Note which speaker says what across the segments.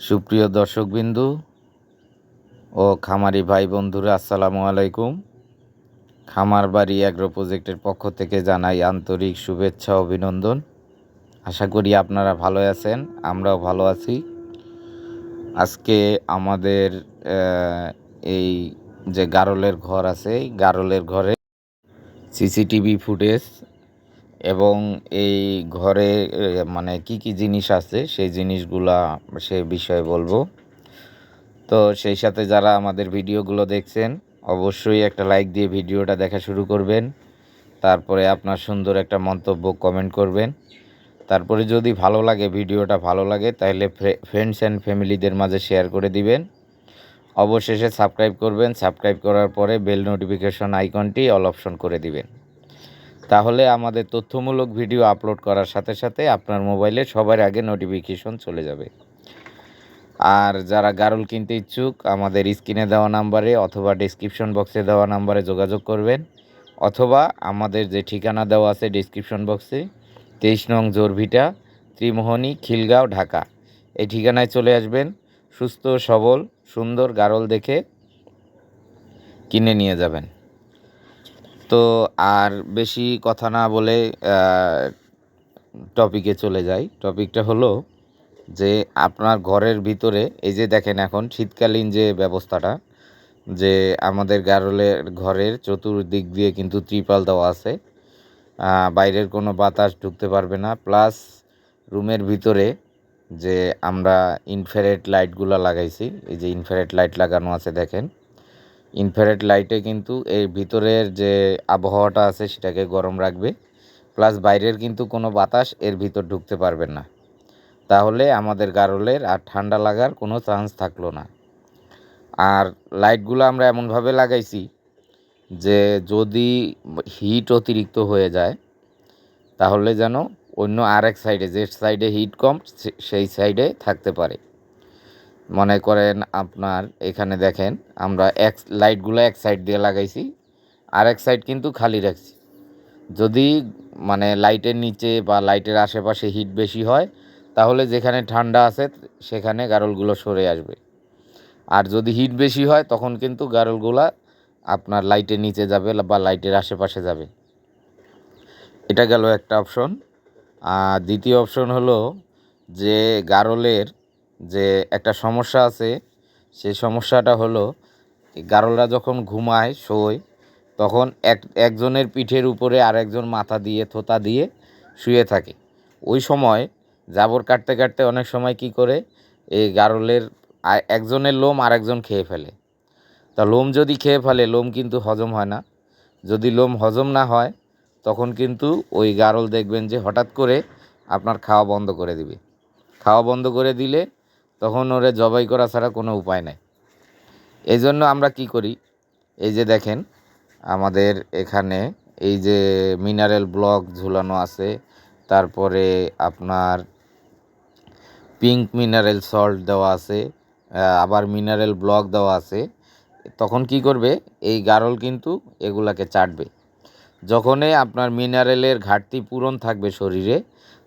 Speaker 1: সুপ্রিয় দর্শকবিন্দু ও খামারি ভাই বন্ধুরা, আসসালামু আলাইকুম। খামার বাড়ি অ্যাগ্রো প্রজেক্টের পক্ষ থেকে জানাই আন্তরিক শুভেচ্ছা, অভিনন্দন। আশা করি আপনারা ভালো আছেন, আমরাও ভালো আছি। আজকে আমাদের এই যে গারলের ঘর আছে গারলের ঘরে সিসিটিভি ফুটেজ এবং এই ঘরে মানে কি কি জিনিস আছে, সেই জিনিসগুলা সে বিষয়ে বলব। তো সেই সাথে যারা আমাদের ভিডিওগুলো দেখছেন, অবশ্যই একটা লাইক দিয়ে ভিডিওটা দেখা শুরু করবেন। তারপরে আপনার সুন্দর একটা মন্তব্য কমেন্ট করবেন। তারপরে যদি ভালো লাগে, ভিডিওটা ভালো লাগে, তাহলে ফ্রেন্ডস অ্যান্ড ফ্যামিলিদের মাঝে শেয়ার করে দিবেন। অবশেষে সাবস্ক্রাইব করবেন। সাবস্ক্রাইব করার পরে বেল নোটিফিকেশন আইকনটি অল অপশন করে দিবেন। তাহলে আমাদের তথ্যমূলক ভিডিও আপলোড করার সাথে সাথে আপনার মোবাইলে সবার আগে নোটিফিকেশন চলে যাবে। আর যারা গারল কিনতে ইচ্ছুক, আমাদের স্ক্রিনে দেওয়া নাম্বারে অথবা ডিসক্রিপশন বক্সে দেওয়া নাম্বারে যোগাযোগ করবেন। অথবা আমাদের যে ঠিকানা দেওয়া আছে ডিসক্রিপশন বক্সে তেইশ নং জোরভিটা, ত্রিমোহনী, খিলগাঁও, ঢাকা। এই ঠিকানায় চলে আসবেন, সুস্থ, সবল, সুন্দর গারল দেখে কিনে নিয়ে যাবেন। তো আর বেশি কথা না বলে টপিকে চলে যাই। টপিকটা হলো যে আপনার ঘরের ভিতরে, এই যে দেখেন এখন শীতকালীন যে ব্যবস্থাটা, যে আমাদের গারলের ঘরের চতুর্দিক দিয়ে কিন্তু ত্রিপাল দেওয়া আছে বাইরের কোনো বাতাস ঢুকতে পারবে না। প্লাস রুমের ভিতরে যে আমরা ইনফ্রারেড লাইটগুলো লাগাইছি, এই যে ইনফ্রারেড লাইট লাগানো আছে দেখেন ইনফ্রারেড লাইটে কিন্তু এই ভিতরের যে আবহাওয়াটা আছে সেটাকে গরম রাখবে। প্লাস বাইরের কিন্তু কোনো বাতাস এর ভিতর ঢুকতে পারবে না। তাহলে আমাদের গারলের আর ঠান্ডা লাগার কোনো চান্স থাকল না। আর লাইটগুলো আমরা এমনভাবে লাগাইছি যে যদি হিট অতিরিক্ত হয়ে যায়, তাহলে যেন অন্য আরেক সাইডে যে সাইডে হিট কম সেই সাইডে থাকতে পারে। মনে করেন আপনার এখানে দেখেন, আমরা এক লাইটগুলো এক সাইড দিয়ে লাগাইছি, আর এক সাইড কিন্তু খালি রাখছি। যদি মানে লাইটের নিচে বা লাইটের আশেপাশে হিট বেশি হয়, তাহলে যেখানে ঠান্ডা আছে, সেখানে গারলগুলো সরে আসবে। আর যদি হিট বেশি হয়, তখন কিন্তু গারলগুলা আপনার লাইটের নিচে যাবে বা লাইটের আশেপাশে যাবে। এটা গেল একটা অপশন আর দ্বিতীয় অপশন হলো যে গারলের যে একটা সমস্যা আছে, সেই সমস্যাটা হলো গারলরা যখন ঘুমায়, শোয়, তখন এক, একজনের পিঠের উপরে আরেকজন মাথা দিয়ে, থোতা দিয়ে শুয়ে থাকে। ওই সময় জাবর কাটতে কাটতে অনেক সময় কি করে, এই গারলের একজনের লোম আরেকজন খেয়ে ফেলে। তা লোম যদি খেয়ে ফেলে, লোম কিন্তু হজম হয় না। যদি লোম হজম না হয়, তখন কিন্তু ওই গারল দেখবেন যে হঠাৎ করে আপনার খাওয়া বন্ধ করে দিবে। খাওয়া বন্ধ করে দিলে তখন ওরে জবাই করা ছাড়া কোনো উপায় নাই। এই জন্য আমরা কি করি? এই যে দেখেন, আমাদের এখানে এই যে মিনারেল ব্লক ঝুলানো আছে, তারপরে আপনার পিঙ্ক মিনারেল সল্ট দেওয়া আছে আবার মিনারেল ব্লক দেওয়া আছে, তখন কি করবে? এই গারল কিন্তু এগুলাকে চাটবে। যখনই আপনার মিনারেলের ঘাটতি পূরণ থাকবে শরীরে,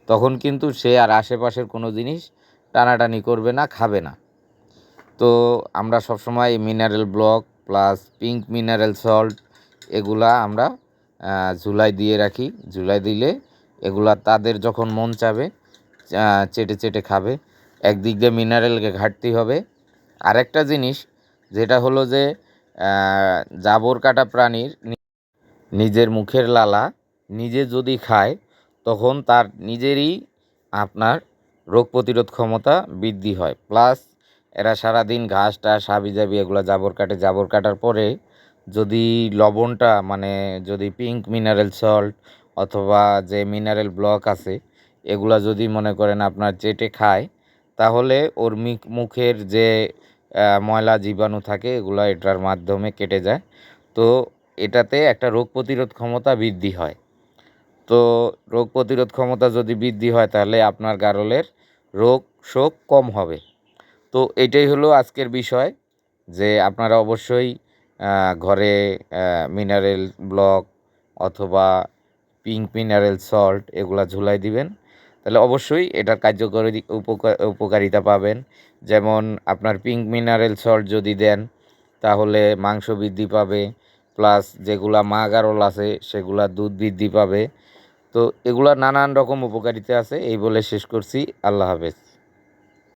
Speaker 1: তখন কিন্তু সে আর আশেপাশের কোনো জিনিস টানাটানি করবে না, খাবে না। তো আমরা সবসময় mineral block plus pink mineral salt এগুলা আমরা ঝুলাই দিয়ে রাখি। ঝুলাই দিলে এগুলা তাদের যখন মন চাবে চেটে চেটে খাবে। একদিক দিয়ে মিনারেলকে ঘাটতি হবে। আরেকটা জিনিস যেটা হলো যে জাবর কাটা প্রাণীর নিজের মুখের লালা নিজে যদি খায়, তখন তার নিজেরই আপনার রোগ প্রতিরোধ ক্ষমতা বৃদ্ধি হয়। প্লাস এরা সারাদিন ঘাস, টাস, হাবি জাবি এগুলো জাবর কাটে। জাবর কাটার পরে যদি লবণটা মানে যদি পিঙ্ক মিনারেল সল্ট অথবা যে মিনারেল ব্লক আছে, এগুলা যদি মনে করেন আপনার চেটে খায়, তাহলে ওর মুখের যে ময়লা জীবাণু থাকে, এগুলো এটার মাধ্যমে কেটে যায়। তো এটাতে একটা রোগ প্রতিরোধ ক্ষমতা বৃদ্ধি হয়। তো রোগ প্রতিরোধ ক্ষমতা যদি বৃদ্ধি হয়, তাহলে আপনার গারলের রোগ শোক কম হবে। তো এটাই হলো আজকের বিষয় যে আপনারা অবশ্যই ঘরে মিনারেল ব্লক অথবা পিঙ্ক মিনারেল সল্ট এগুলা ঝুলাই দিবেন। তাহলে অবশ্যই এটার কার্যকরী উপকার উপকারিতা পাবেন। যেমন আপনার পিঙ্ক মিনারেল সল্ট যদি দেন, তাহলে মাংস বৃদ্ধি পাবে। প্লাস যেগুলা মা গারল আছে, সেগুলা দুধ বৃদ্ধি পাবে। তো এগুলা নানান রকম উপকারিতা আছে এই বলে শেষ করছি। আল্লাহ হাফেজ।